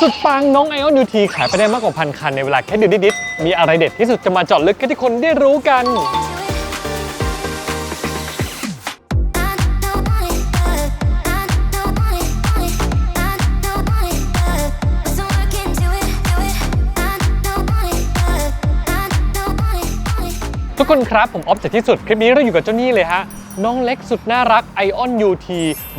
สุดปังน้องไอออนยูทีขายไปได้มากกว่าพันคันในเวลาแค่เดือนนิดๆมีอะไรเด็ดที่สุดจะมาเจาะลึกให้ทุกคนได้รู้กัน ทุกคนครับผมออฟจากที่สุดคลิปนี้เราอยู่กับเจ้านี่เลยฮะ น้องเล็กสุดน่ารัก Ion UT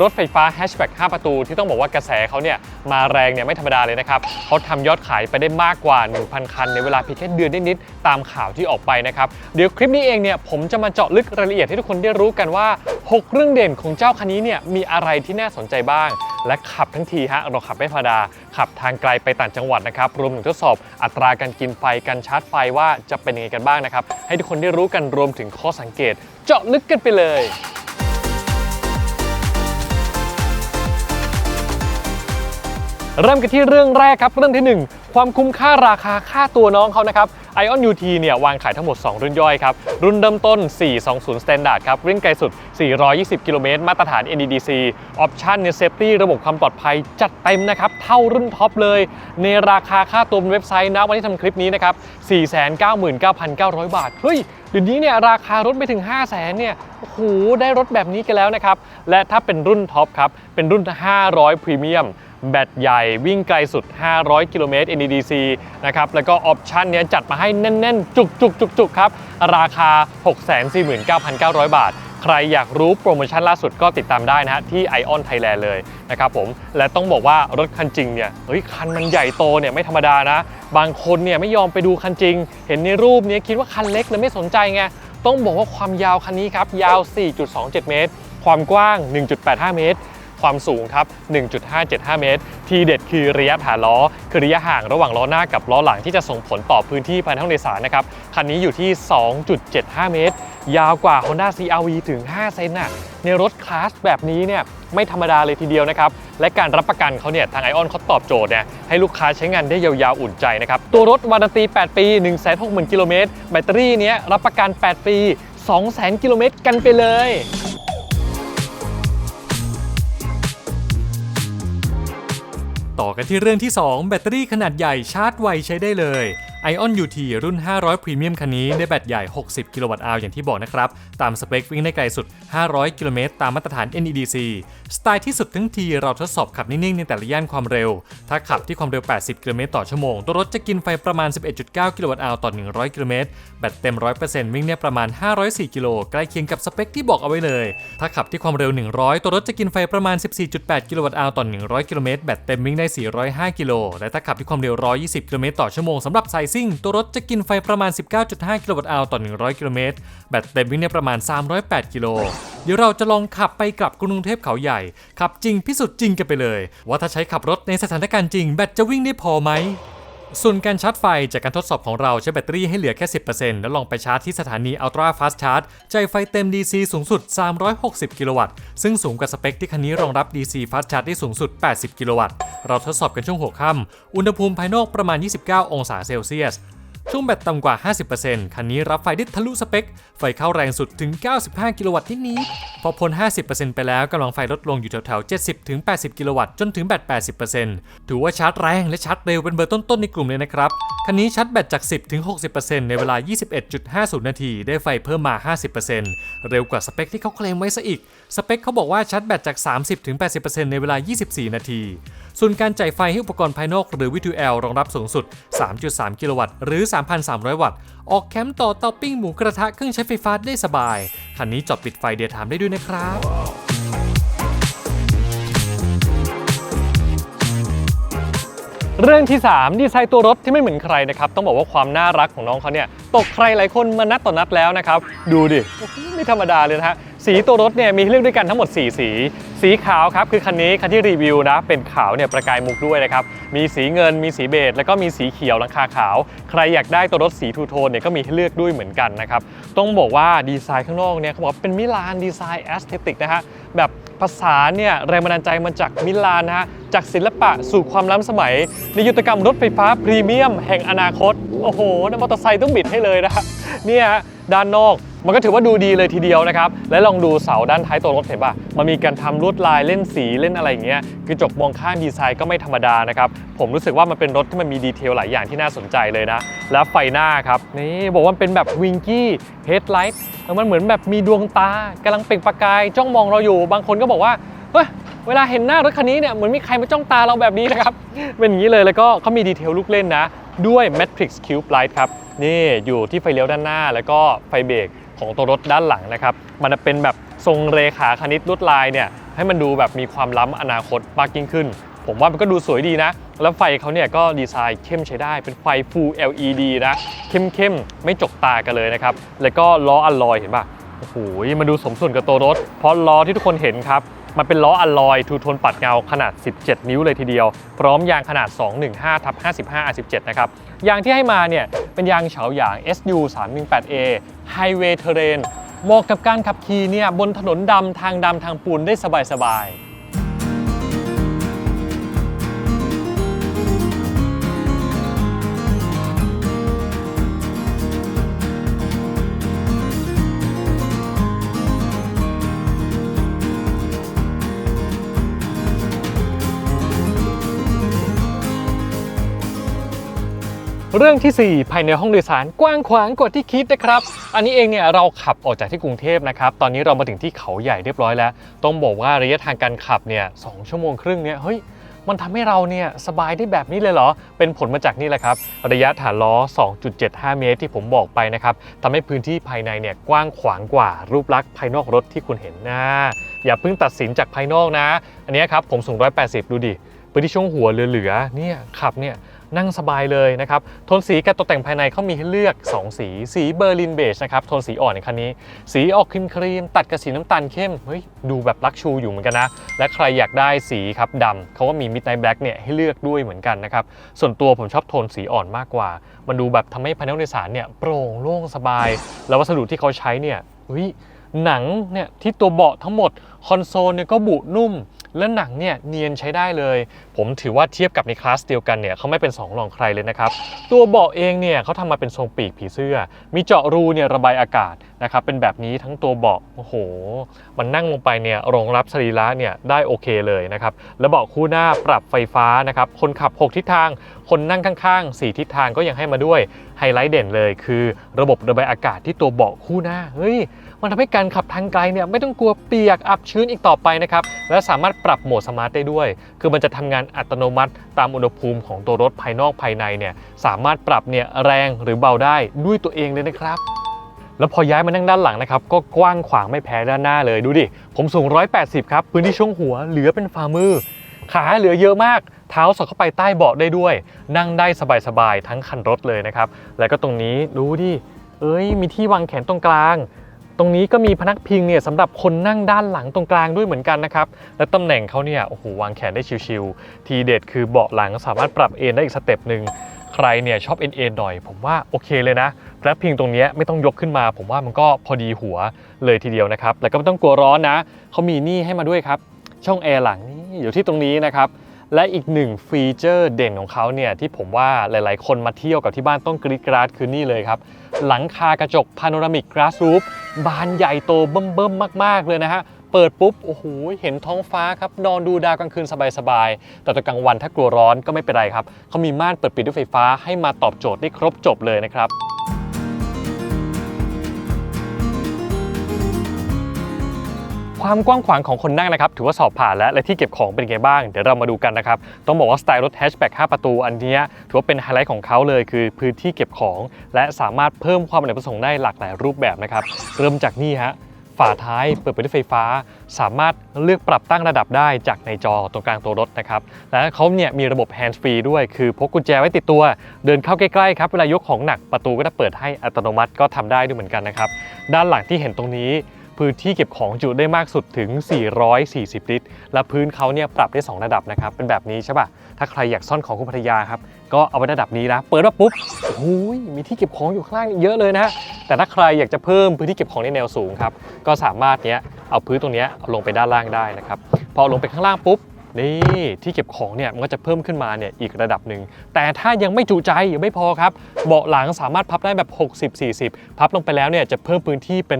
รถไฟฟ้าแฮชแบ็ก5ประตู ที่ต้องบอกว่ากระแสเขาเนี่ยมาแรงเนี่ยไม่ธรรมดาเลยนะครับเขาทำยอดขายไปได้มากกว่า 1,000 คัน ในเวลาเพียงแค่เดือนนิดๆตามข่าวที่ออกไปนะครับ เดี๋ยวคลิปนี้เองเนี่ยผมจะมาเจาะลึกรายละเอียดให้ทุกคนได้รู้กันว่า 6 เรื่องเด่นของเจ้าคันนี้เนี่ยมีอะไรที่น่าสนใจบ้างและขับทั้งทีฮะเราขับไม่ธรรมดา ขับทางไกลไปต่างจังหวัดนะครับรวมถึงทดสอบอัตราการกินไฟการชาร์จไฟว่าจะเป็นยังไงกันบ้างนะครับ ให้ทุกคนได้รู้กันรวมถึงข้อสังเกต เจาะลึกกันไปเลยเริ่มกันที่เรื่องแรกครับ เรื่องที่1 ความคุ้มค่าราคาค่าตัวน้องเขานะครับ Ion UT เนี่ยวางขายทั้งหมด 2 รุ่นย่อยครับ รุ่นเริ่มต้น 420 Standard ครับวิ่งไกลสุด 420 กิโลเมตร มาตรฐาน NEDC ออปชั่นเนี่ยเซฟตี้ระบบความปลอดภัยจัดเต็มนะครับ เท่ารุ่นท็อปเลย ในราคาค่าตัวบนเว็บไซต์นะวันที่ทำคลิปนี้นะครับ 499,900 บาท เฮ้ยเดี๋ยวนี้เนี่ยราคารถไปถึง 5 0 0 0 0 0เนี่ยโอ้โหได้รถแบบนี้กันแล้วนะครับ และถ้าเป็นรุ่นท็อปครับ เป็นรุ่น 500 Premium แบตใหญ่วิ่งไกลสุด 500 กิโลเมตร NEDC นะครับ แล้วก็ออปชันเนี้ยจัดมาให้แน่น ๆ จุกจุกจุกจุกครับ ราคา 649,900 บาท ใครอยากรู้โปรโมชั่นล่าสุดก็ติดตามได้นะฮะ ที่ Ion Thailand เลยนะครับผม และต้องบอกว่ารถคันจริงเนี่ยเฮ้ย คันมันใหญ่โตเนี่ยไม่ธรรมดานะ บางคนเนี่ยไม่ยอมไปดูคันจริง เห็นในรูปเนี้ยคิดว่าคันเล็กเลยไม่สนใจไงต้องบอกว่าความยาวคันนี้ครับยาว 4.27 เมตร ความกว้าง 1.85 เมตร ความสูงครับ 1.575 เมตร ทีเด็ดคือระยะฐานล้อ คือระยะห่างระหว่างล้อหน้ากับล้อหลังที่จะส่งผลต่อพื้นที่ภายในห้องโดยสารนะครับ คันนี้อยู่ที่ 2.75 เมตร ยาวกว่า Honda CR-V ถึง 5 เซนน่ะ ในรถคลาสแบบนี้เนี่ยไม่ธรรมดาเลยทีเดียวนะครับ และการรับประกันเขาเนี่ยทางไอออนเขาตอบโจทย์เนี่ยให้ลูกค้าใช้งานได้ยาวๆอุ่นใจนะครับ ตัวรถวารันตี 8 ปี 160,000 กิโลเมตร แบตเตอรี่เนี้ยรับประกัน 8 ปี 200,000 กิโลเมตรกันไปเลย ต่อกันที่เรื่องที่ 2 แบตเตอรี่ขนาดใหญ่ชาร์จไวใช้ได้เลย Ion UT รุ่น 500 Premium คันนี้ได้แบตใหญ่ 60 กิโลวัตต์อาวอย่างที่บอกนะครับ ตามสเปควิ่งได้ไกลสุด 500 กิโลเมตรตามมาตรฐาน NEDC สไตล์ที่สุดทั้งทีเราทดสอบขับนิ่ง ๆ ในแต่ละย่านความเร็ว ถ้าขับที่ความเร็ว 80 กิโลเมตรต่อชั่วโมง ตัวรถจะกินไฟประมาณ 11.9 กิโลวัตต์อาวต่อ 100 กิโลเมตร แบตเต็ม 100%วิ่งได้ประมาณ 504 กิโล ใกล้เคียงกับสเปคที่บอกเอาไว้เลย ถ้าขับที่ความเร็ว 100 ตัวรถจะกินไฟประมาณ 14.8 กิโลวัตต์อาวต่อ 100 กิโลเมตร แบตเต็มวิ่งได้ 405 กิโล และถ้าขับที่ความเร็ว 120 กิโลเมตรต่อชั่วโมงสำหรับไซซิ่งตัวรถจะกินไฟประมาณ 19.5 กิโลวัตต์อาวต่อ 100 กิโลเมตร แบตเต็มวิ่งได้ประมาณ 308 กิโล เดี๋ยวเราจะลองขับไปกลับกรุงเทพเขาใหญ่ ขับจริงพิสูจน์จริงกันไปเลย ว่าถ้าใช้ขับรถในสถานการณ์จริงแบตจะวิ่งได้พอไหม ส่วนการชาร์จไฟจากการทดสอบของเราใช้แบตเตอรี่ให้เหลือแค่ 10%แล้วลองไปชาร์จที่สถานี Ultra Fast Charge ใจไฟเต็ม DC สูงสุด 360 กิโลวัตต์ ซึ่งสูงกว่าสเปคที่คันนี้รองรับ DC Fast Charge ได้สูงสุด 80 กิโลวัตต์ เราทดสอบกันช่วงหัวค่ำอุณหภูมิภายนอกประมาณ 29 องศาเซลเซียส ช่วงแบตต่ำกว่า 50%คันนี้รับไฟได้ทะลุสเปค ไฟเข้าแรงสุดถึง 95 กิโลวัตต์นิดๆพอพ้น 50%ไปแล้วกำลังไฟลดลงอยู่แถวๆ 70 ถึง 80 กิโลวัตต์จนถึงแบต 80%ถือว่าชาร์จแรงและชาร์จเร็วเป็นเบอร์ต้นๆในกลุ่มเลยนะครับ คันนี้ชาร์จแบตจาก 10 ถึง 60%ในเวลา 21.50 นาที ได้ไฟเพิ่มมา 50%เร็วกว่าสเปคที่เขาเคลมไว้ซะอีก สเปคเขาบอกว่าชาร์จแบตจาก 30 ถึง 80%ในเวลา 24 นาที ส่วนการจ่ายไฟให้อุปกรณ์ภายนอกหรือ V2L รองรับสูงสุด 3.3 กิโลวัตต์หรือ3,300 วัตต์ ออกแคมป์ต่อเตาปิ้งหมูกระทะเครื่องใช้ไฟฟ้าได้สบาย คันนี้จอดปิดไฟเดีย์ไทม์ได้ด้วยนะครับ เรื่องที่ 3 ดีไซน์ตัวรถที่ไม่เหมือนใครนะครับ ต้องบอกว่าความน่ารักของน้องเขาเนี่ย ตกใครหลายคนมานัดต่อนัดแล้วนะครับ ดูดิ ไม่ธรรมดาเลยนะฮะสีตัวรถเนี่ยมีให้เลือกด้วยกันทั้งหมด 4 สี สีขาวครับคือคันนี้คันที่รีวิวนะเป็นขาวเนี่ยประกายมุกด้วยนะครับ มีสีเงินมีสีเบจแล้วก็มีสีเขียวหลังคาขาว ใครอยากได้ตัวรถสีทูโทนเนี่ยก็มีให้เลือกด้วยเหมือนกันนะครับ ต้องบอกว่าดีไซน์ข้างนอกเนี่ยเขาบอกเป็นมิลานดีไซน์แอสเทติกนะฮะแบบภาษาเนี่ยแรงบันดาลใจมาจากมิลานนะฮะจากศิลปะสู่ความล้ำสมัย ในยุทธกรรมรถไฟฟ้าพรีเมียมแห่งอนาคต โอ้โหนั่นมอเตอร์ไซค์ต้องบิดให้เลยนะเนี่ยด้านนอก มันก็ถือว่าดูดีเลยทีเดียวนะครับ และลองดูเสาด้านท้ายตัวรถเห็นป่ะมันมีการทำลวดลายเล่นสีเล่นอะไรอย่างเงี้ยกระจกมองข้างดีไซน์ก็ไม่ธรรมดานะครับผมรู้สึกว่ามันเป็นรถที่มันมีดีเทลหลายอย่างที่น่าสนใจเลยนะ แล้วไฟหน้าครับนี่บอกว่าเป็นแบบวิงกี้เฮดไลท์มันเหมือนแบบมีดวงตากำลังเปล่งประกายจ้องมองเราอยู่ บางคนก็บอกว่าเฮ้ยเวลาเห็นหน้ารถคันนี้เนี่ยเหมือนมีใครมาจ้องตาเราแบบนี้นะครับเป็นอย่างนี้เลยแล้วก็เขามีดีเทลลูกเล่นนะ ด้วย Matrix Cube Light ครับนี่อยู่ที่ไฟเลี้ยวด้านหน้า แล้วก็ไฟเบรก ของตัวรถด้านหลังนะครับ มันจะเป็นแบบทรงเรขาคณิตลวดลายเนี่ยให้มันดูแบบมีความล้ำอนาคตมากยิ่งขึ้น ผมว่ามันก็ดูสวยดีนะ แล้วไฟเขาเนี่ยก็ดีไซน์เข้มใช้ได้เป็นไฟ Full LED นะเข้มๆไม่จกตากันเลยนะครับ แล้วก็ล้ออัลลอยเห็นปะโอ้โหมันดูสมส่วนกับตัวรถ เพราะล้อที่ทุกคนเห็นครับมันเป็นล้ออัลลอยทูโทนปัดเงาขนาด 17 นิ้วเลยทีเดียว พร้อมยางขนาด 215ทับ55 R17 นะครับ ยางที่ให้มาเนี่ยเป็นยางเฉาหยาง SU 318A Highway Terrain เหมาะกับการขับขี่เนี่ยบนถนนดำทางดำทางปูนได้สบายๆ เรื่องทีสี่ 4 ภายในห้องโดยสารกว้างขวางกว่าที่คิดนะครับ อันนี้เองเนี่ยเราขับออกจากที่กรุงเทพนะครับ ตอนนี้เรามาถึงที่เขาใหญ่เรียบร้อยแล้ว ต้องบอกว่าระยะทางการขับเนี่ยสชั่วโมงครึ่งเนี่ยเฮ้ยมันทำให้เราเนี่ยสบายได้แบบนี้เลยเหรอ เป็นผลมาจากนี่แหละครับ ระยะฐานล้อ 2.75 เมตรที่ผมบอกไปนะครับทำให้พื้นที่ภายในเนี่ยกว้างขวางกว่ารูปลักษณ์ภายนอกรถที่คุณเห็นนะ อย่าเพิ่งตัดสินจากภายนอกนะ อันนี้ครับผมสูง 180 ดูดิพื้นที่ช่วงหัวเหลือๆเนี่ยขับเนี่ย นั่งสบายเลยนะครับโทนสีการตกแต่งภายในเขามีให้เลือก 2 สี สีเบอร์ลินเบจนะครับโทนสีอ่อนในคันนี้ สีออกครีมครีมตัดกับสีน้ำตาลเข้มเฮ้ยดูแบบลักชูอยู่เหมือนกันนะ และใครอยากได้สีครับดำเขาก็มี Midnight Black เนี่ยให้เลือกด้วยเหมือนกันนะครับส่วนตัวผมชอบโทนสีอ่อนมากกว่า มันดูแบบทำให้ภายในห้องโดยสารเนี่ยโปร่งโล่งสบาย แล้ววัสดุที่เขาใช้เนี่ยเฮ้ย หนังเนี่ยที่ตัวเบาะทั้งหมดคอนโซลเนี่ยก็บุนุ่ม และหนังเนี่ยเนียนใช้ได้เลย ผมถือว่าเทียบกับในคลาสเดียวกันเนี่ยเขาไม่เป็น2รองใครเลยนะครับ ตัวเบาะเองเนี่ยเขาทำมาเป็นทรงปีกผีเสื้อ มีเจาะรูเนี่ยระบายอากาศนะครับเป็นแบบนี้ทั้งตัวเบาะโอ้โห มันนั่งลงไปเนี่ยรองรับสรีระเนี่ยได้โอเคเลยนะครับและเบาะคู่หน้าปรับไฟฟ้านะครับคนขับ 6 ทิศทาง คนนั่งข้างๆ 4 ทิศทางก็ยังให้มาด้วยไฮไลท์เด่นเลย คือระบบระบายอากาศที่ตัวเบาะคู่หน้าเฮ้ย มันทำให้การขับทางไกลเนี่ยไม่ต้องกลัวเปียกอับชื้นอีกต่อไปนะครับ และสามารถปรับโหมดสมาร์ทได้ด้วย คือมันจะทำงานอัตโนมัติ ตามอุณหภูมิของตัวรถภายนอกภายในเนี่ยสามารถปรับเนี่ยแรงหรือเบาได้ด้วยตัวเองเลยนะครับแล้วพอย้ายมานั่งด้านหลังนะครับ ก็กว้างขวางไม่แพ้ด้านหน้าเลยดูดิ ผมสูง 180 ครับ พื้นที่ช่วงหัวเหลือเป็นฝ่ามือ ขาเหลือเยอะมาก เท้าสอดเข้าไปใต้เบาะได้ด้วย นั่งได้สบายๆ ทั้งคันรถเลยนะครับ แล้วก็ตรงนี้ดูดิ เอ้ย มีที่วางแขนตรงกลาง ตรงนี้ก็มีพนักพิงเนี่ยสำหรับคนนั่งด้านหลังตรงกลางด้วยเหมือนกันนะครับ และตำแหน่งเขาเนี่ยโอ้โหวางแขนได้ชิวๆทีเด็ดคือเบาะหลังสามารถปรับเอนได้อีกสเต็ปหนึ่งใครเนี่ยชอบเอ็นเอ็นหน่อย ผมว่าโอเคเลยนะพนักพิงตรงนี้ไม่ต้องยกขึ้นมา ผมว่ามันก็พอดีหัวเลยทีเดียวนะครับแล้วก็ไม่ต้องกลัวร้อนนะเขามีนี่ให้มาด้วยครับ ช่องแอร์หลังนี่อยู่ที่ตรงนี้นะครับและอีกหนึ่งฟีเจอร์เด่นของเขาเนี่ยที่ผมว่าหลาย ๆ คนมาเที่ยวกับที่บ้านต้องกรีดกราดคือนี่เลยครับ หลังคากระจกพาโนรามิกก a าส o ู f บานใหญ่โตเบิ่มๆมาก ๆ เลยนะฮะ เปิดปุ๊บ โอ้โห เห็นท้องฟ้าครับ นอนดูดาวกลางคืนสบายๆ แต่ตอนกลางวันถ้ากลัวร้อนก็ไม่เป็นไรครับ เขามีม่านเปิดปิดด้วยไฟฟ้าให้มาตอบโจทย์ได้ครบจบเลยนะครับ ความกว้างขวางของคนนั่งนะครับถือว่าสอบผ่านแล้วและที่เก็บของเป็นไงบ้างเดี๋ยวเรามาดูกันนะครับต้องบอกว่าสไตล์รถแฮชแบ็ก5ประตูอันนี้ถือว่าเป็นไฮไลท์ของเขาเลยคือพื้นที่เก็บของ และสามารถเพิ่มความอเนประสงค์ได้หลากหลายรูปแบบนะครับเริ่มจากนี่ฮะฝาท้ายเปิดไปด้วยไฟฟ้า สามารถเลือกปรับตั้งระดับได้จากในจอตรงกลางตัวรถนะครับและเขาเนี่ยมีระบบ hands free ด้วย คือพกกุญแจไว้ติดตัว เดินเข้าใกล้ๆครับเวลายกของหนักประตูก็จะเปิดให้อัตโนมัติก็ทำได้ด้วยเหมือนกันนะครับด้านหลังที่เห็นตรงนี้ พื้นที่เก็บของจุได้มากสุดถึง 440 ลิตร และพื้นเขาเนี่ยปรับได้ 2 ระดับนะครับ เป็นแบบนี้ใช่ปะถ้าใครอยากซ่อนของคุณภรรยาครับ ก็เอาไว้ระดับนี้นะ เปิดมาปุ๊บโอ้ยมีที่เก็บของอยู่ข้างล่างเยอะเลยนะ แต่ถ้าใครอยากจะเพิ่มพื้นที่เก็บของในแนวสูงครับ ก็สามารถเนี้ยเอาพื้นตรงเนี้ยเอาลงไปด้านล่างได้นะครับ พอลงไปข้างล่างปุ๊บ นี่ที่เก็บของเนี่ยมันก็จะเพิ่มขึ้นมาเนี่ยอีกระดับหนึ่ง แต่ถ้ายังไม่จุใจยังไม่พอครับ เบาะหลังสามารถพับได้แบบ 60-40 พับลงไปแล้วเนี่ยจะเพิ่มพื้นที่เป็น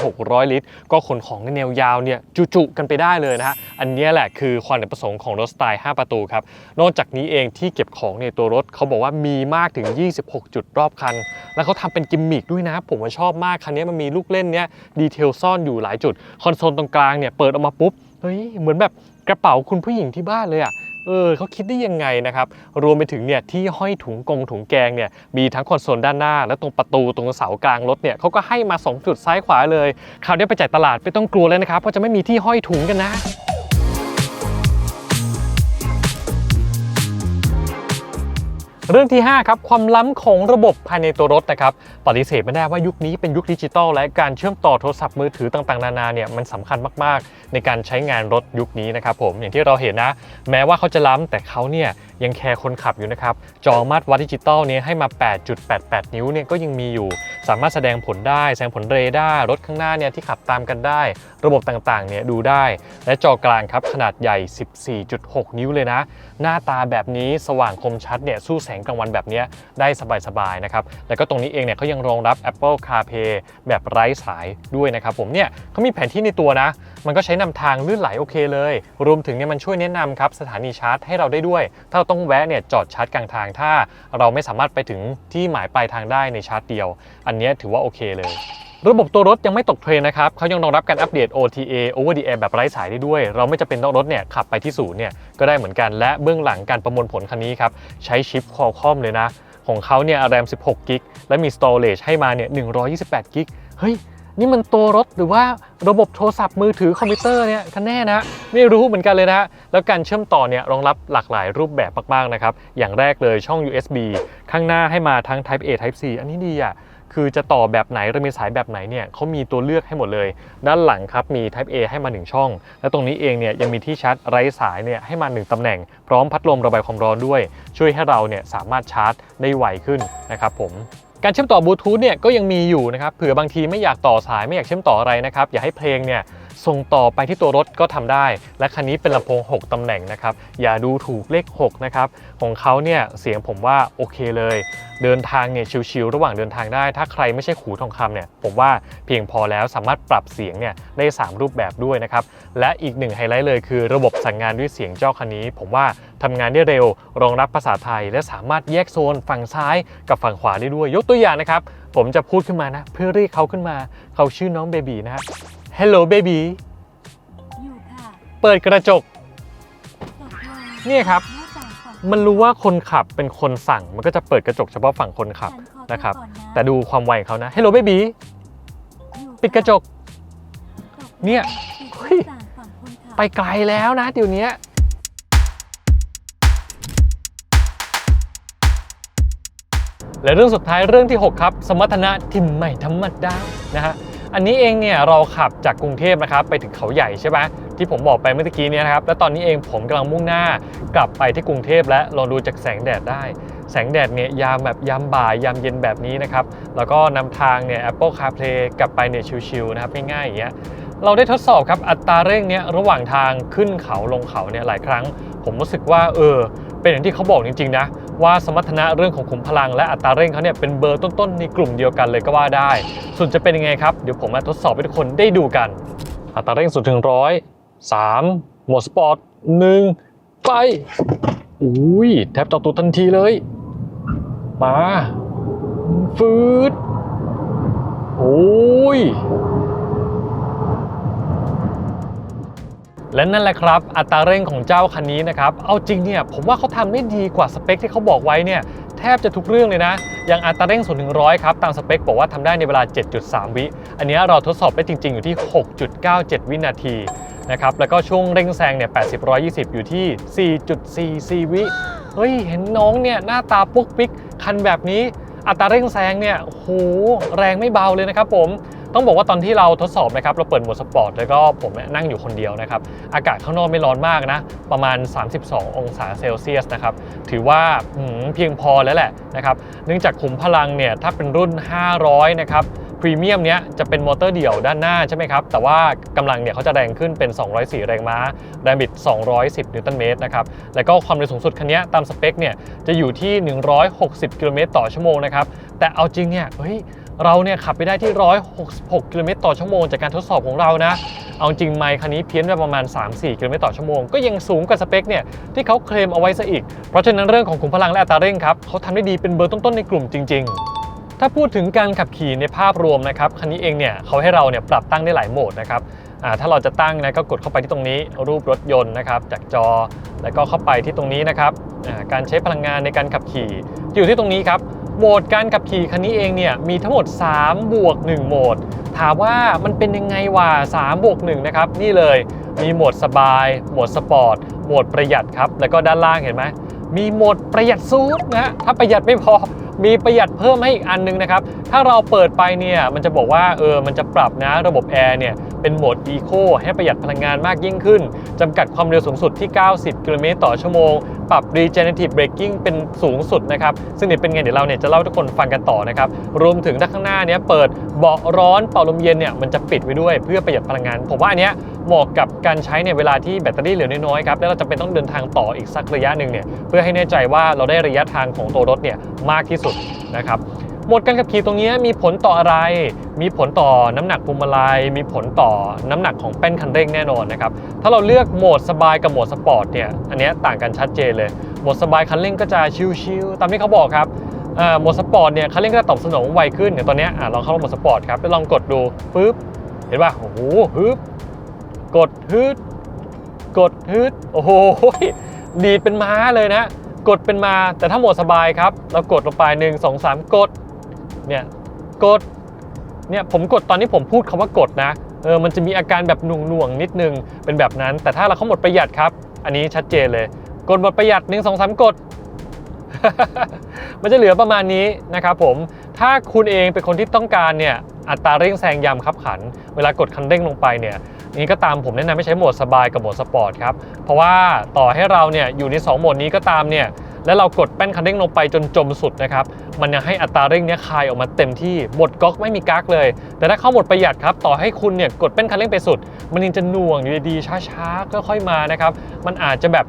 1,600 ลิตร ก็ขนของในแนวยาวเนี่ยจุๆกันไปได้เลยนะฮะ อันนี้แหละคือความประสงค์ของรถสไตล์ 5 ประตูครับ นอกจากนี้เองที่เก็บของในตัวรถเขาบอกว่ามีมากถึง 26 จุดรอบคัน แล้วเขาทำเป็นกิมมิคด้วยนะ ผมว่าชอบมากคันนี้มันมีลูกเล่นเนี่ยดีเทลซ่อนอยู่หลายจุด คอนโซลตรงกลางเนี่ยเปิดออกมาปุ๊บ เฮ้ยเหมือนแบบกระเป๋าคุณผู้หญิงที่บ้านเลยอะ่ะเออเขาคิดได้ยังไงนะครับ รวมไปถึงเนี่ยที่ห้อยถุงกงถุงแกงเนี่ยมีทั้งคอนโซลด้านหน้า และตรงประตูตรงเสากลางรถเนี่ยเขาก็ให้มา 2 จุดซ้ายขวาเลยคราวนี้ไปจ่ายตลาดไม่ต้องกลัวเลยนะครับเพราะจะไม่มีที่ห้อยถุงกันนะ เรื่องที่ 5 ครับ ความล้ำของระบบภายในตัวรถนะครับปฏิเสธไม่ได้ว่ายุคนี้เป็นยุคดิจิตอลและการเชื่อมต่อโทรศัพท์มือถือต่างๆ นานาเนี่ยมันสำคัญมากๆ ในการใช้งานรถยุคนี้นะครับผมอย่างที่เราเห็นนะ แม้ว่าเขาจะล้ำแต่เขาเนี่ยยังแคร์คนขับอยู่นะครับจอมาตรวัดดิจิตอลเนี่ยให้มา 8.88 นิ้วเนี่ยก็ยังมีอยู่ สามารถแสดงผลได้แสดงผลเรดาร์รถข้างหน้าเนี่ยที่ขับตามกันได้ ระบบต่างๆเนี่ยดูได้ และจอกลางครับขนาดใหญ่ 14.6 นิ้วเลยนะ หน้าตาแบบนี้สว่างคมชัดเนี่ยสู้แสงกลางวันแบบนี้ได้สบายๆนะครับแล้วก็ตรงนี้เองเนี่ยเขายังรองรับ Apple CarPlay แบบไร้สายด้วยนะครับผมเนี่ยเขามีแผนที่ในตัวนะ มันก็ใช้นำทางลื่นไหลโอเคเลย รวมถึงเนี่ยมันช่วยแนะนำครับสถานีชาร์จให้เราได้ด้วย ถ้าเราต้องแวะเนี่ยจอดชาร์จกลางทาง ถ้าเราไม่สามารถไปถึงที่หมายปลายทางได้ในชาร์จเดียว อันนี้ถือว่าโอเคเลย ระบบตัวรถยังไม่ตกเทรนนะครับเขายังรองรับการอัปเดต OTA Over the Air แบบไร้สายได้ด้วย เราไม่จะเป็นต้องรถเนี่ยขับไปที่ศูนย์เนี่ยก็ได้เหมือนกัน และเบื้องหลังการประมวลผลคันนี้ครับใช้ชิป Qualcomm เลยนะ ของเขาเนี่ย RAM 16 กิก และมี storage ให้มาเนี่ย 128 กิก เฮ้ย นี่มันตัวรถหรือว่าระบบโทรศัพท์มือถือคอมพิวเตอร์เนี่ยกันแน่นะ ไม่รู้เหมือนกันเลยนะ แล้วการเชื่อมต่อเนี่ยรองรับหลากหลายรูปแบบมากๆนะครับ อย่างแรกเลยช่อง USB ข้างหน้าให้มาทั้ง Type A Type C อันนี้ดีอะ คือจะต่อแบบไหนหรือมีสายแบบไหนเนี่ยเขามีตัวเลือกให้หมดเลย ด้านหลังครับมี Type A ให้มา 1 ช่อง และตรงนี้เองเนี่ยยังมีที่ชาร์จไร้สายเนี่ยให้มา 1ตำแหน่ง พร้อมพัดลมระบายความร้อนด้วย ช่วยให้เราเนี่ยสามารถชาร์จได้ไวขึ้นนะครับผมการเชื่อมต่อบลูทูธเนี่ยก็ยังมีอยู่นะครับเผื่อบางทีไม่อยากต่อสายไม่อยากเชื่อมต่ออะไรนะครับอยากให้เพลงเนี่ย ส่งต่อไปที่ตัวรถก็ทำได้ และคันนี้เป็นลำโพง 6ตำแหน่งนะครับ อย่าดูถูกเลข 6 นะครับ ของเขาเนี่ยเสียงผมว่าโอเคเลย เดินทางเนี่ยชิวๆระหว่างเดินทางได้ ถ้าใครไม่ใช่ขูทองคำเนี่ยผมว่าเพียงพอแล้วสามารถปรับเสียงเนี่ยได้ 3 รูปแบบด้วยนะครับ และอีกหนึ่งไฮไลท์เลยคือระบบสั่งงานด้วยเสียงเจ้าคันนี้ ผมว่าทำงานได้เร็ว รองรับภาษาไทย และสามารถแยกโซนฝั่งซ้ายกับฝั่งขวาได้ด้วย ยกตัวอย่างนะครับผมจะพูดขึ้นมานะเพื่อเรียกเขาขึ้นมา เขาชื่อน้องเบบีนะฮะ Hello baby อยู่ค่ะเปิดกระจก ตกลงเนี่ยครับ หน้าต่างของมันรู้ว่าคนขับเป็นคนสั่ง มันก็จะเปิดกระจกเฉพาะฝั่งคนขับ ฉัขอโทษนะครับ ก่อนะแต่ดูความไวของเขานะ Hello baby อยู่ปิดกระจก ตกลงเนี่ยปิดเฮ้ย หน้าต่างฝั่งคนขับไปไกลแล้วนะเดี๋ยวนี้ และเรื่องสุดท้ายเรื่องที่ 6 ครับ สมรรถนะที่ไม่ธรรมดานะฮะ อันนี้เองเนี่ยเราขับจากกรุงเทพนะครับไปถึงเขาใหญ่ใช่ไหมที่ผมบอกไปเมื่อกี้นี่ยนะครับ และตอนนี้เองผมกำลังมุ่งหน้ากลับไปที่กรุงเทพและลองดูจากแสงแดดได้ แสงแดดเนี่ยยามแบบยามบ่ายยามเย็นแบบนี้นะครับ แล้วก็นำทางเนี่ย Apple CarPlay กลับไปเนี่ยชิวๆนะครับง่ายๆอย่างเงี้ยเราได้ทดสอบครับอัตราเร่งเนี้ยระหว่างทางขึ้นเขาลงเขาเนี่ยหลายครั้ง ผมรู้สึกว่าเออเป็นอย่างที่เขาบอกจริงๆนะ ว่าสมรรถนะเรื่องของขุมพลังและอัตราเร่งเขาเนี่ยเป็นเบอร์ต้นๆในกลุ่มเดียวกันเลยก็ว่าได้ ส่วนจะเป็นยังไงครับ เดี๋ยวผมมาทดสอบให้ทุกคนได้ดูกัน อัตราเร่งสุดถึงร้อยสามโหมดสปอร์ตหนึ่งไปอุ้ยแทบต่อตัวทันทีเลย มาฟืดโอ้ย และนั่นแหละครับ อัตราเร่งของเจ้าคันนี้นะครับ เอาจริงเนี่ยผมว่าเขาทำได้ดีกว่าสเปคที่เขาบอกไว้เนี่ยแทบจะทุกเรื่องเลยนะ อย่างอัตราเร่ง0ถึง100ครับ ตามสเปคบอกว่าทำได้ในเวลา 7.3 วิ อันนี้เราทดสอบได้จริง ๆ อยู่ที่ 6.97 วินาทีนะครับ แล้วก็ช่วงเร่งแซงเนี่ย80 120 อยู่ที่ 4.44 วิ เฮ้ย เห็นน้องเนี่ยหน้าตาปุ๊กปิ๊กคันแบบนี้ อัตราเร่งแซงเนี่ยโหแรงไม่เบาเลยนะครับผม ต้องบอกว่าตอนที่เราทดสอบนะครับเราเปิดโหมดสปอร์ตแล้วก็ผมนั่งอยู่คนเดียวนะครับอากาศข้างนอกไม่ร้อนมากนะ ประมาณ 32 องศาเซลเซียสนะครับถือว่าเพียงพอแล้วแหละนะครับเนื่องจากขุมพลังเนี่ยถ้าเป็นรุ่น 500 นะครับพรีเมียมเนี้ยจะเป็นมอเตอร์เดี่ยวด้านหน้าใช่ไหมครับ แต่ว่ากำลังเนี่ยเขาจะแรงขึ้นเป็น 204 แรงม้า แรงบิด 210 นิวตันเมตรนะครับ แล้วก็ความเร็วสูงสุดคันนี้ตามสเปคเนี่ยจะอยู่ที่ 160 กิโลเมตรต่อชั่วโมงนะครับ แต่เอาจริงเนี่ยเฮ้ย เราเนี่ยขับไปได้ที่ 166 กิโลเมตรต่อชั่วโมงจากการทดสอบของเรานะ เอาจริงไมค์คันนี้เพี้ยนไปประมาณ 3-4 กิโลเมตรต่อชั่วโมง ก็ยังสูงกว่าสเปคเนี่ยที่เขาเคลมเอาไว้ซะอีก เพราะฉะนั้นเรื่องของขุมพลังและอัตราเร่งครับเขาทำได้ดีเป็นเบอร์ต้นๆในกลุ่มจริง ๆถ้าพูดถึงการขับขี่ในภาพรวมนะครับคันนี้เองเนี่ยเขาให้เราเนี่ยปรับตั้งได้หลายโหมดนะครับถ้าเราจะตั้งนะก็กดเข้าไปที่ตรงนี้รูปรถยนต์นะครับจากจอ แล้วก็เข้าไปที่ตรงนี้นะครับการใช้พลังงานในการขับขี่อยู่ที่ตรงนี้ครับ โหมดการขับขี่คันนี้เองเนี่ยมีทั้งหมด3บวก1โหมด ถามว่ามันเป็นยังไงวะ3บวก1นะครับนี่เลยมีโหมดสบาย โหมดสปอร์ต โหมดประหยัดครับ แล้วก็ด้านล่างเห็นไหมมีโหมดประหยัดซูดนะฮะถ้าประหยัดไม่พอมีประหยัดเพิ่มให้อีกอันนึงนะครับ ถ้าเราเปิดไปเนี่ยมันจะบอกว่าเออมันจะปรับนะระบบแอร์เนี่ย เป็นโหมด Eco ให้ประหยัดพลังงานมากยิ่งขึ้น จำกัดความเร็วสูงสุดที่ 90 กิโลเมตรต่อชั่วโมง ปรับ Regenerative Braking เป็นสูงสุดนะครับ ซึ่งเดี๋ยเป็นไงเดี๋ยวเราเนี่ยจะเล่าทุกคนฟังกันต่อนะครับ รวมถึงด้านข้างหน้าเนี้ยเปิดเบาะร้อนเป่าลมเย็นเนี่ยมันจะปิดไว้ด้วยเพื่อประหยัดพลังงาน ผมว่าอันเนี้ยเหมาะกับการใช้ในเวลาที่แบตเตอรี่เหลือน้อยๆครับแล้วเราจะเป็นต้องเดินทางต่ออีกสักระยะหนึ่งเนี่ยเพื่อให้แน่ใจว่าเราได้ระยะทางของตัวรถเนี่ยมากที่สุดนะครับ หมดการขับขี่ตรงนี้มีผลต่ออะไร มีผลต่อน้ำหนักพวงมาลัย มีผลต่อน้ำหนักของแป้นคันเร่งแน่นอนนะครับ ถ้าเราเลือกโหมดสบายกับโหมดสปอร์ตเนี่ย อันนี้ต่างกันชัดเจนเลย โหมดสบายคันเร่งก็จะชิลๆ ตามที่เขาบอกครับโหมดสปอร์ตเนี่ยคันเร่งก็จะตอบสนองไวขึ้นเดี๋ยวตอนนี้ลองเข้าโหมดสปอร์ตครับไปลองกดดูปึ๊บ เห็นป่ะ โอ้โหฮึบกดฮึดกดฮึดโอ้โห ดีดเป็นม้าเลยนะ กดเป็นมา แต่ถ้าโหมดสบายครับ เรากดลงไป 1 2 3 กด เนี่ยกดเนี่ยผมกดตอนที่ผมพูดคำว่ากดนะเออมันจะมีอาการแบบหน่วงหน่วงๆนิดนึงเป็นแบบนั้น แต่ถ้าเราเข้าหมดประหยัดครับ อันนี้ชัดเจนเลย กดหมดประหยัด 1 2 3 กด มันจะเหลือประมาณนี้นะครับผมถ้าคุณเองเป็นคนที่ต้องการเนี่ยอัตราเร่งแซงยำขับขัน เวลากดคันเร่งลงไปเนี่ยนี่ก็ตามผมแนะนำให้ใช้โหมดสบายกับโหมดสปอร์ตครับเพราะว่าต่อให้เราเนี่ยอยู่ใน 2โหมดนี้ก็ตามเนี่ย และเรากดแป้นคันเร่งลงไปจนจมสุดนะครับ มันยังให้อัตราเร่งเนี้ยคายออกมาเต็มที่หมดก๊อกไม่มีกักเลย แต่ถ้าเข้าโหมดประหยัดครับ ต่อให้คุณเนี่ยกดแป้นคันเร่งไปสุด มันยังจะหน่วงอยู่ดีๆช้าๆค่อยๆมานะครับ มันอาจจะแบบ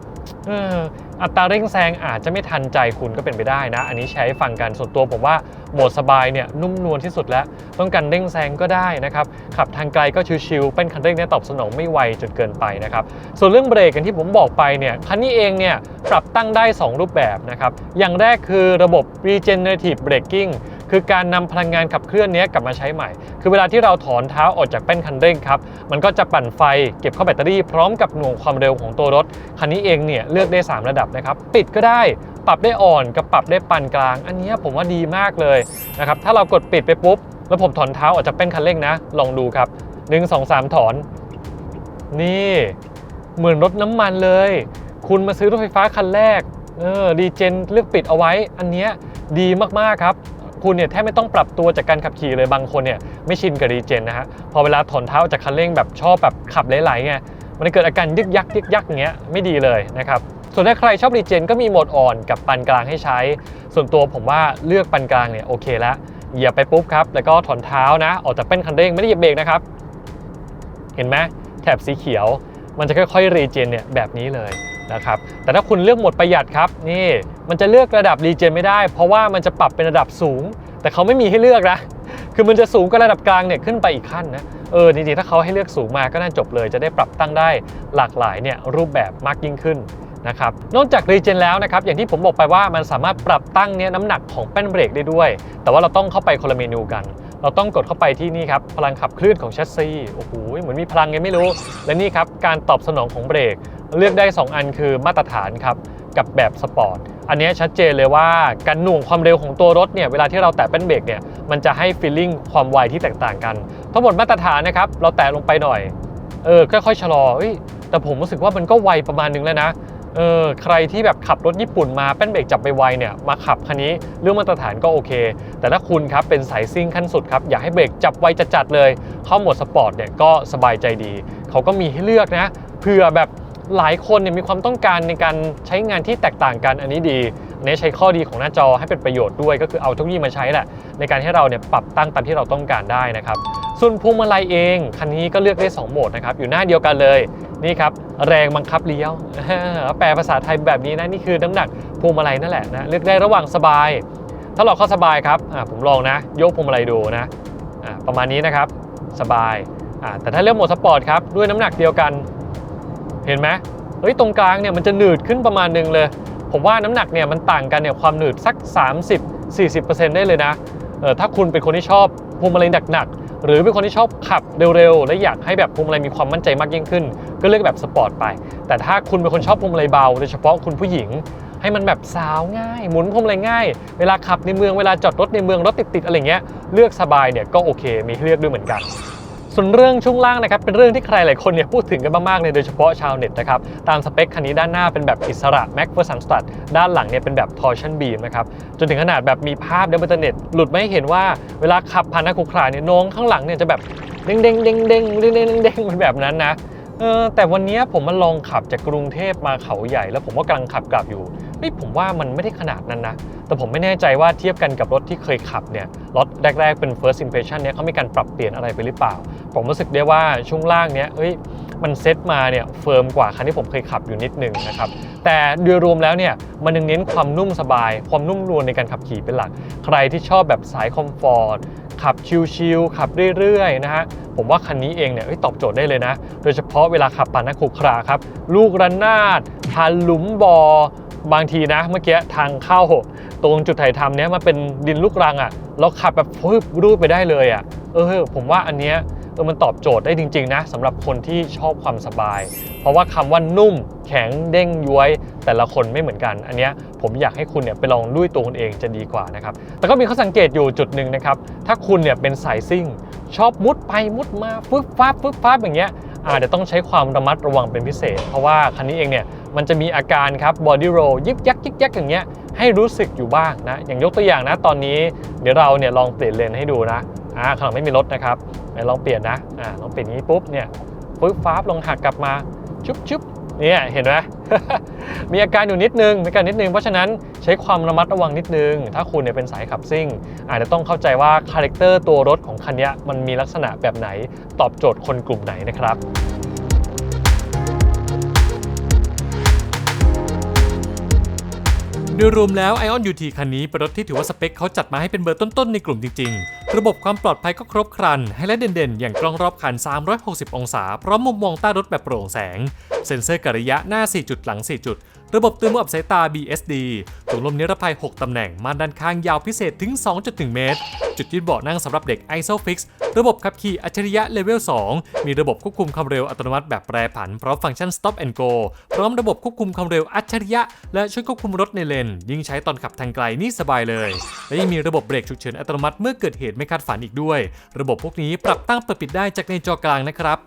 อัตราเร่งแซงอาจจะไม่ทันใจคุณก็เป็นไปได้นะ อันนี้ใช้ฟังกันส่วนตัวผมว่าโหมดสบายเนี่ยนุ่มนวลที่สุดแล้ว ต้องการเร่งแซงก็ได้นะครับ ขับทางไกลก็ชิวๆเป็นคันเร่งเนี่ยตอบสนองไม่ไวจนเกินไปนะครับ ส่วนเรื่องเบรกกันที่ผมบอกไปเนี่ยคันนี้เองเนี่ยปรับตั้งได้ 2 รูปแบบนะครับ อย่างแรกคือระบบ regenerative braking คือการนำพลังงานขับเคลื่อนนี้กลับมาใช้ใหม่ คือเวลาที่เราถอนเท้าออกจากแป้นคันเร่งครับมันก็จะปั่นไฟเก็บเข้าแบตเตอรี่พร้อมกับหน่วงความเร็วของตัวรถ คันนี้เองเนี่ยเลือกได้ 3 ระดับนะครับปิดก็ได้ปรับได้อ่อนกับปรับได้ปานกลาง อันนี้ผมว่าดีมากเลยนะครับถ้าเรากดปิดไปปุ๊บ แล้วผมถอนเท้าออกจากแป้นคันเร่งนะ ลองดูครับ1 2 3 ถอน นี่เหมือนรถน้ำมันเลย คุณมาซื้อรถไฟฟ้าคันแรกเออดีเจนเลือกปิดเอาไว้ อันเนี้ยดีมาก ๆ ครับ คุณเนี่ยแทบไม่ต้องปรับตัวจากการขับขี่เลยบางคนเนี่ยไม่ชินกับดีเจนนะฮะพอเวลาถอนเท้าออกจากคันเร่งแบบชอบแบบขับไหลๆไงมันจะเกิดอาการยึกยักยึกยักอย่างเงี้ยไม่ดีเลยนะครับส่วนถ้าใครชอบดีเจนก็มีโหมดอ่อนกับปานกลางให้ใช้ ส่วนตัวผมว่าเลือกปานกลางเนี่ยโอเคแล้วเหยียบไปปุ๊บครับแล้วก็ถอนเท้านะ ออกจากแป้นคันเร่งไม่ได้เหยียบเบรกนะครับ เห็นไหมแถบสีเขียว มันจะค่อยๆรีเจนเนี่ยแบบนี้เลย นะครับแต่ถ้าคุณเลือกโหมดประหยัดครับนี่มันจะเลือกระดับรีเจนไม่ได้ เพราะว่ามันจะปรับเป็นระดับสูง แต่เขาไม่มีให้เลือกนะคือมันจะสูงกว่าระดับกลางเนี่ยขึ้นไปอีกขั้นนะเออจริงๆถ้าเขาให้เลือกสูงมาก็น่าจบเลย จะได้ปรับตั้งได้หลากหลายเนี่ยรูปแบบมากยิ่งขึ้นนะครับนอกจากรีเจนแล้วนะครับอย่างที่ผมบอกไปว่ามันสามารถปรับตั้งเนี่ยน้ำหนักของแป้นเบรกได้ด้วย แต่ว่าเราต้องเข้าไปคนละเมนูกัน เราต้องกดเข้าไปที่นี่ครับ พลังขับเคลื่อนของแชสซีโอ้โหเหมือนมีพลังไงไม่รู้ และนี่ครับ การตอบสนองของเบรก เลือกได้ 2 อันคือมาตรฐานครับ กับแบบสปอร์ตอันนี้ชัดเจนเลยว่าการหน่วงความเร็วของตัวรถเนี่ยเวลาที่เราแตะแป้นเบรกเนี่ยมันจะให้ฟีลลิ่งความไวที่แตกต่างกัน ทั้งหมดมาตรฐานนะครับเราแตะลงไปหน่อยเออค่อยๆชะลอแต่ผมรู้สึกว่ามันก็ไวประมาณนึงแล้วนะ เออใครที่แบบขับรถญี่ปุ่นมาแป้นเบรกจับไปไวเนี่ยมาขับคันนี้เรื่องมาตรฐานก็โอเค แต่ถ้าคุณครับเป็นสายซิ่งขั้นสุดครับอยากให้เบรกจับไวจัดๆเลย เข้าโหมดสปอร์ตเนี่ยก็สบายใจดี เขาก็มีให้เลือกนะเผื่อแบบ หลายคนเนี่ยมีความต้องการในการใช้งานที่แตกต่างกันอันนี้ดีอันนี้ใช้ข้อดีของหน้าจอให้เป็นประโยชน์ด้วย ก็คือเอาเทคโนโลยีมาใช้แหละในการให้เราเนี่ยปรับตั้งตามที่เราต้องการได้นะครับส่วนพวงมาลัยเองคันนี้ก็เลือกได้ 2 โหมดนะครับอยู่หน้าเดียวกันเลยนี่ครับแรงบังคับเลี้ยว แปลภาษาไทยแบบนี้นะนี่คือน้ำหนักพวงมาลัยนั่นแหละนะเลือกได้ระหว่างสบาย ถ้าเราเข้าสบายครับผมลองนะยกพวงมาลัยดูนะประมาณนี้นะครับสบายแต่ถ้าเลือกโหมดสปอร์ตครับด้วยน้ำหนักเดียวกัน เห็นไหมเฮ้ยตรงกลางเนี่ยมันจะหนืดขึ้นประมาณนึงเลย ผมว่าน้ำหนักเนี่ยมันต่างกันเนี่ยความหนืดสัก 30-40%ได้เลยนะเออถ้าคุณเป็นคนที่ชอบพวงมาลัยหนักๆหรือเป็นคนที่ชอบขับเร็วๆ และอยากให้แบบพวงมาลัยมีความมั่นใจมากยิ่งขึ้น ก็เลือกแบบสปอร์ตไป แต่ถ้าคุณเป็นคนชอบพวงมาลัยเบาโดยเฉพาะคุณผู้หญิง ให้มันแบบสาวง่าย หมุนพวงมาลัยง่าย เวลาขับในเมืองเวลาจอดรถในเมืองรถติดๆอะไรเงี้ยเลือกสบายเนี่ยก็โอเคมีให้เลือกด้วยเหมือนกัน ส่วนเรื่องช่วงล่างนะครับเป็นเรื่องที่ใครหลายคนเนี่ยพูดถึงกันมากๆเลยโดยเฉพาะชาวเน็ตนะครับตามสเปคคันนี้ด้านหน้าเป็นแบบอิสระ Mac v e r s u n Stud ด้านหลังเนี่ยเป็นแบบ Torsion Beam นะครับจนถึงขนาดแบบมีภาพเดบิวเทอร์เน็ตหลุดไม่ให้เห็นว่าเวลาขับผ่านหน้าคุกคราเนี่ยน้องข้างหลังเนี่ยจะแบบเด้งเด้งเด้งเด้งเด้งเด้งเด้งเป็นแบบนั้นนะ เออแต่วันนี้ผมมาลองขับจากกรุงเทพมาเขาใหญ่ แล้วผมก็กำลังขับกลับอยู่เฮ้ยผมว่ามันไม่ได้ขนาดนั้นนะ แต่ผมไม่แน่ใจว่าเทียบกันกับรถที่เคยขับเนี่ยรถแรก ๆ เป็น first impression เนี่ยเขามีการปรับเปลี่ยนอะไรไปหรือเปล่า ผมรู้สึกได้ว่าช่วงล่างเนี้ยเอ้ยมันเซ็ตมาเนี่ยเฟิร์มกว่าคันที่ผมเคยขับอยู่นิดนึงนะครับแต่โดยรวมแล้วเนี่ยมันยังเน้นความนุ่มสบาย ความนุ่มนวลในการขับขี่เป็นหลัก ใครที่ชอบแบบสายคอมฟอร์ต ขับชิลๆขับเรื่อยๆนะฮะผมว่าคันนี้เองเนี่ยตอบโจทย์ได้เลยนะ โดยเฉพาะเวลาขับปานักขรุขระครับ ลูกระนาดผ่านหลุมบอบางทีนะเมื่อกี้ทางเข้าตรงจุดถ่ายทำเนี้ยมันเป็นดินลูกรังอะ่ะเราขับแบบฟึบรูดไปได้เลยอะ่ะเออผมว่าอันเนี้ยเออมันตอบโจทย์ได้จริง ๆ นะสำหรับคนที่ชอบความสบาย เพราะว่าคำว่านุ่ม แข็งเด้งย้วย แต่ละคนไม่เหมือนกัน อันนี้ผมอยากให้คุณเนี่ยไปลองด้วยตัวคุณเองจะดีกว่านะครับ แต่ก็มีข้อสังเกตอยู่จุดหนึ่งนะครับ ถ้าคุณเนี่ยเป็นสายซิ่ง ชอบมุดไปมุดมาฟึบฟ้าบฟึบฟ้าบอย่างเงี้ยอาจจะต้องใช้ความระมัดระวังเป็นพิเศษ เพราะว่าคันนี้เองเนี่ยมันจะมีอาการครับ body roll ยึกยักยึกยักอย่างเงี้ยให้รู้สึกอยู่บ้างนะอย่างยกตัวอย่างนะตอนนี้เดี๋ยวเราเนี่ยลองเปลี่ยนเลนให้ดูนะอ่าข้างหลังไม่มีรถนะครับไหนลองเปลี่ยนนะอ่าลองเปลี่ยนนี้ปุ๊บเนี่ยปึ๊บฟ้าลงหักกลับมาชุบชุบ เนี่ยเห็นไหมมีอาการอยู่นิดนึงมีอาการนิดนึง เพราะฉะนั้นใช้ความระมัดระวังนิดนึง ถ้าคุณเนี่ยเป็นสายขับซิ่ง อาจจะต้องเข้าใจว่าคาแรคเตอร์ตัวรถของคันนี้มันมีลักษณะแบบไหนตอบโจทย์คนกลุ่มไหนนะครับ โดยรวมแล้ว Ion UT คันนี้เป็นรถที่ถือว่าสเปคเขาจัดมาให้เป็นเบอร์ต้นๆในกลุ่มจริง ๆ ระบบความปลอดภัยก็ครบครัน ให้และเด่นๆ อย่างกล้องรอบคัน 360 องศา พร้อมมุมมองใต้รถแบบโปร่งแสง เซ็นเซอร์กะระยะหน้า 4 จุดหลัง 4 จุด ระบบเตือนมืออับสายตา BSD ถุงลมนิรภัย 6 ตำแหน่ง ม่านด้านข้างยาวพิเศษถึง 2.1 เมตร จุดยืดเบาะนั่งสำหรับเด็ก ISOFIX ระบบขับขี่อัจฉริยะเลเวล 2 มีระบบควบคุมความเร็วอัตโนมัติแบบแปรผันพร้อมฟังก์ชัน Stop and Go พร้อมระบบควบคุมความเร็วอัจฉริยะ และช่วยควบคุมรถในเลน ยิ่งใช้ตอนขับทางไกลนี่สบายเลย และยังมีระบบเบรกฉุกเฉินอัตโนมัติเมื่อเกิดเหตุไม่คาดฝันอีกด้วย ระบบพวกนี้ปรับตั้งเปิดปิดได้จากในจอกลางนะครับ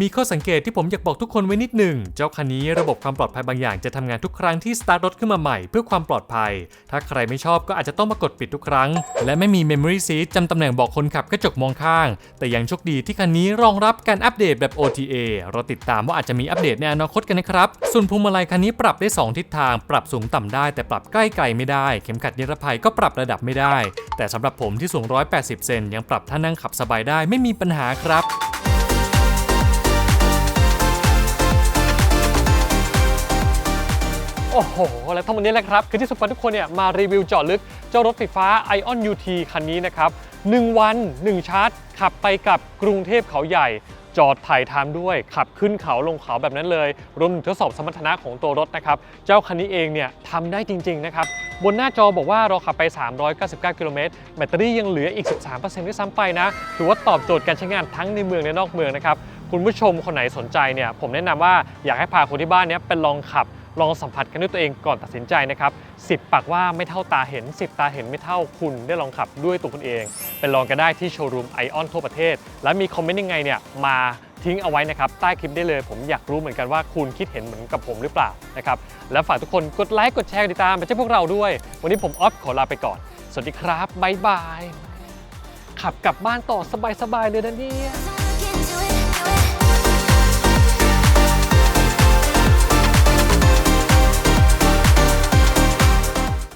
มีข้อสังเกตที่ผมอยากบอกทุกคนไว้นิดหนึ่ง เจ้าคันนี้ระบบความปลอดภัยบางอย่างจะทำงานทุกครั้งที่สตาร์ทรถขึ้นมาใหม่เพื่อความปลอดภัย ถ้าใครไม่ชอบก็อาจจะต้องมากดปิดทุกครั้ง และไม่มี Memory Seat จำตำแหน่งบอกคนขับกระจกมองข้าง แต่ยังโชคดีที่คันนี้รองรับการอัปเดตแบบ OTA เราติดตามว่าอาจจะมีอัปเดตในอนาคตกันนะครับ ส่วนพวงมาลัยคันนี้ปรับได้ 2 ทิศทาง ปรับสูงต่ำได้ แต่ปรับใกล้ไกลไม่ได้ เข็มขัดนิรภัยก็ปรับระดับไม่ได้ แต่สำหรับผมที่สูง 180 เซนยังปรับท่านั่งขับสบายได้ไม่มีปัญหาครับ อ้โห และทั้งหมดนี้แหละครับ คือที่สุดทุกคนเนี่ยมารีวิวเจาะลึก เจ้ารถไฟฟ้า Ion UT คันนี้นะครับ1วัน 1 ชาร์จ ขับไปกับกรุงเทพเขาใหญ่ จอดถ่ายทำด้วย ขับขึ้นเขาลงเขาแบบนั้นเลย รวมถึงทดสอบสมรรถนะของตัวรถนะครับ เจ้าคันนี้เองเนี่ยทำได้จริง ๆ นะครับบนหน้าจอบอกว่าเราขับไป 399 กิโลเมตร แบตเตอรี่ยังเหลืออีก 13%ด้วยซ้ำไปนะ ถือว่าตอบโจทย์การใช้งานทั้งในเมืองและนอกเมืองนะครับ คุณผู้ชมคนไหนสนใจเนี่ย ผมแนะนำว่าอยากให้พาคนที่บ้านเนี้ยไปลองขับ ลองสัมผัสกันด้วยตัวเองก่อนตัดสินใจนะครับ10ปากว่าไม่เท่าตาเห็น 10 ตาเห็นไม่เท่าคุณได้ลองขับด้วยตัวคุณเองไปลองกันได้ที่โชว์รูมไอออนทั่วประเทศ แล้วมีคอมเมนต์ยังไงเนี่ยมาทิ้งเอาไว้นะครับใต้คลิปได้เลยผมอยากรู้เหมือนกันว่าคุณคิดเห็นเหมือนกับผมหรือเปล่านะครับแล้วฝากทุกคนกดไลค์กดแชร์ติดตามไปเจ้าพวกเราด้วย วันนี้ผมออฟขอลาไปก่อน สวัสดีครับบ๊ายบายขับกลับบ้านต่อสบายๆเลยนะเนี่ย